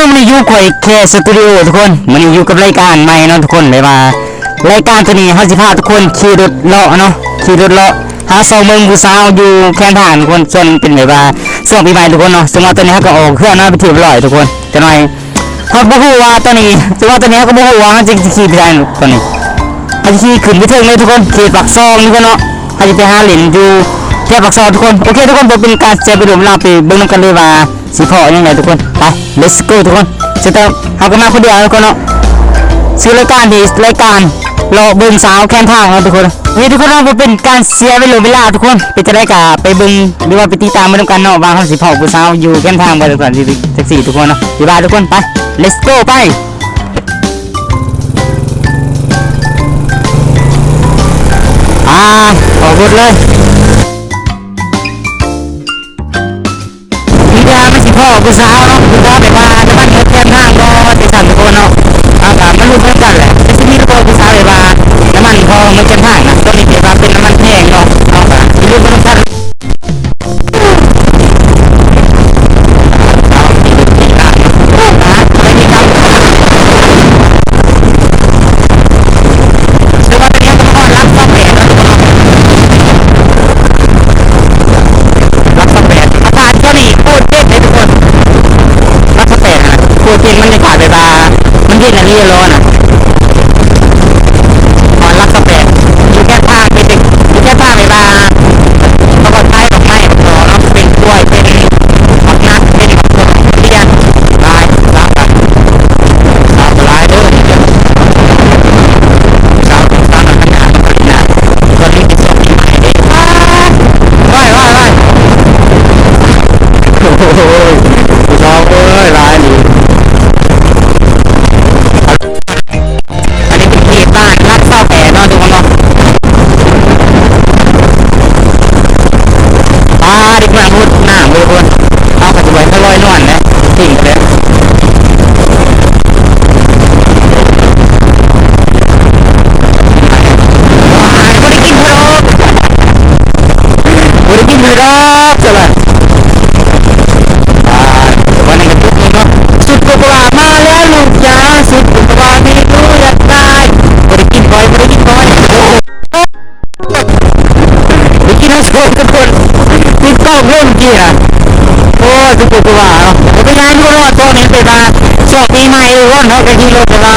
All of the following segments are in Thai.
สวัสดีทุกคนวันนี้อยู่กับแคสตูดิโอทุกคนวันอยู่กับรายการใหม่เนาะทุกคนเลยว่ารายการตัวนี้เขาสิพาทุกคนขี่รถเลาะเนาะขี่รถเลาะหาซองเมืองผู้สาวอยู่แคมป์ทารทุกคนส่วนเป็นแบบว่าช่วงปีใหม่ทุกคนเนาะซึ่งว่าตัวนี้เขาก็ออกเครื่องนะไปเที่ยวลอยทุกคนจะหน่อยเขาบ่ฮู้ว่าตัวนี้ซึ่งว่าตัวนี้เขาก็บ่ฮู้ว่าจะขี่ไปได้ตัวนี้เขาจะขี่ขึ้นไปถึงเลยทุกคนขี่ปักซองทุกคนเนาะเขาจะไปหาเหรียญอยู่แค่ปักซองทุกคนโอเคทุกคนเป็นการเสียไปรวมลาไปเบิ่งนำกันเลยว่า สิพอยังไงทุกคน ไป let's go ทุกคนสุดท้าเขาก็มาคนเดียวทุกคนเนาะซื้อรายการดีรายการรอเบิ่งสาวแค่นทางนะทุกคนนี่ทุกคนเราเป็นการเสียเวลาเวลาทุกคนไปจะได้กะไปเบิ่งหรือว่าไปติดตามมาด้วยกันเนาะวาเขาสิพอผู้สาวอยู่แค่นทางบ่ทุกคนที่แท็กซี่ทุกคนเนาะบ๊ายบายทุกคนไป let's go ไปอ่าออกรถเลย ผู้สาวเนาะผู้สาวแบบว่าจะบ้านแค่นทางบ่ติดสั่นทุกคนเนาะอากาศมันรู้เหมือนกันแหละแต่ที่นี่ก็ผู้สาวแบบว่าน้ำมันพอมันจะผ่านนะตัวนี้แบบว่าเป็นน้ำมันแพงเนาะเอาค่ะที่รู้เหมือนกันเอาที่ดูที่ร้านนะไม่มีครับซึ่งว่าตัวนี้ก็ต้องรับซ่อมแผนนะทุกคนรับซ่อมแผนอากาศก็นี่โคตรเย็นเลยทุกคน รักสเปนนะโคตรเย็นมันเลยขาดไปบา มันเย็น သူကတော့ဒီတိုင်းလိုတော့အစောနေပြတာဆော့ပြီးမှရေတော့နော်ဒီလိုတော့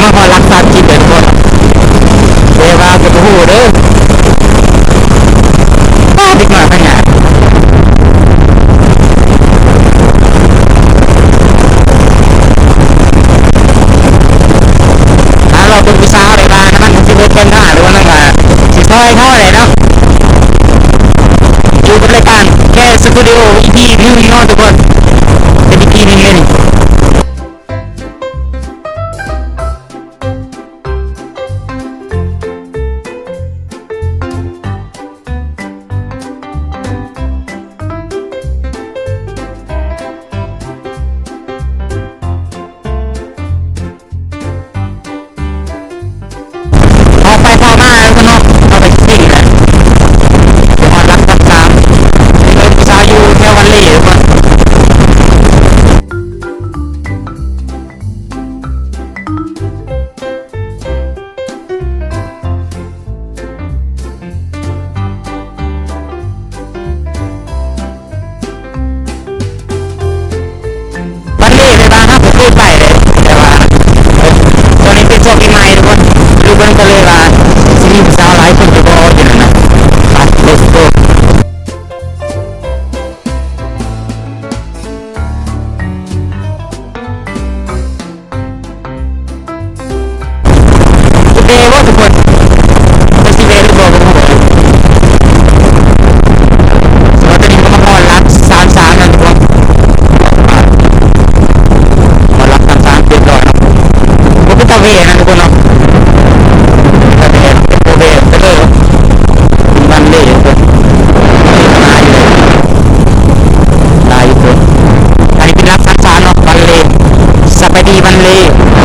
มาพอรักษาจิตไปทุกคนเดว่าจะไปหูเด้อป้าดีกว่าขนาดถ้าเราเป็นผู้สาวในบ้านนะมันสิบเป็นท่าหรือว่านั่นว่าสิซอยเขาอะไรเนาะ มันลี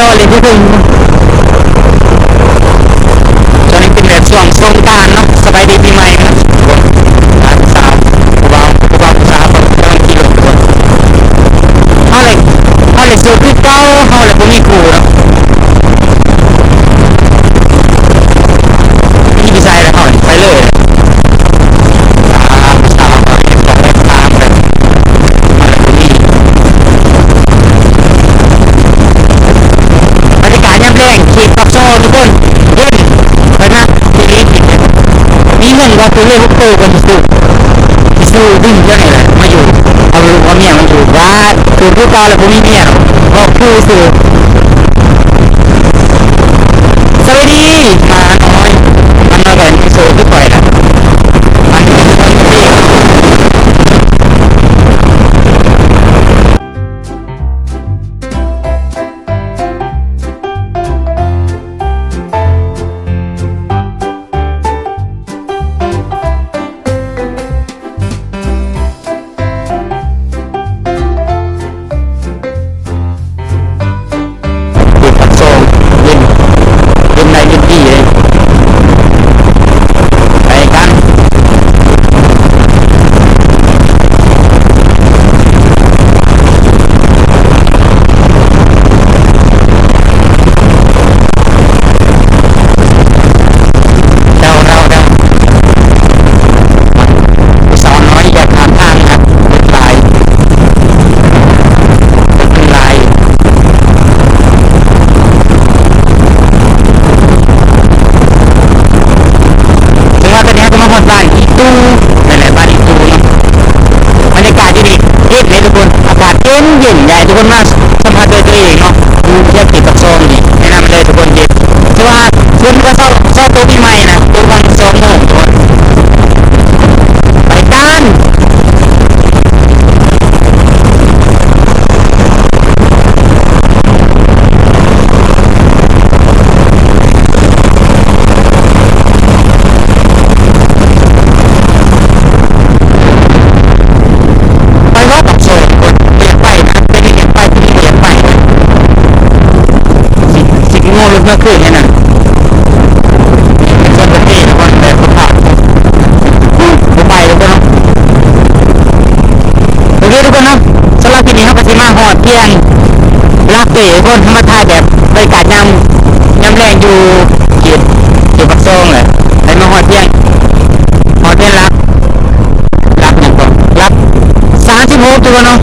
รอเลยที่พึ่งตอนนี้เป็นแบบช่วงสงการ ทุกคนเย็นไปนะทีนี้มีเงินว่าตัวเลขพวกโตกันสู้สู้ดิ้นเพื่อนนี่ละมาอยู่เอาลูกเอาเมียมันอยู่ว่าคือผู้ต่าแล้วผมมีเมียก็คือสู้ con más. คือแค่นั้นส่วนตัวพี่คนแต่คนขับผมไปทุกคนเนะโอเคทุกคนเนะสำหรับที่นี้เขาก็สิมาหอดเพียงรักเป๋ทุกคนมาถ่แบบไปกาดยำยำแรงอยู่เกียรติปักซองเลยไปมาหอดเพียนหอดเพียนรักรักหนึ่งคนรักสามสิบหกทุกคนเนาะ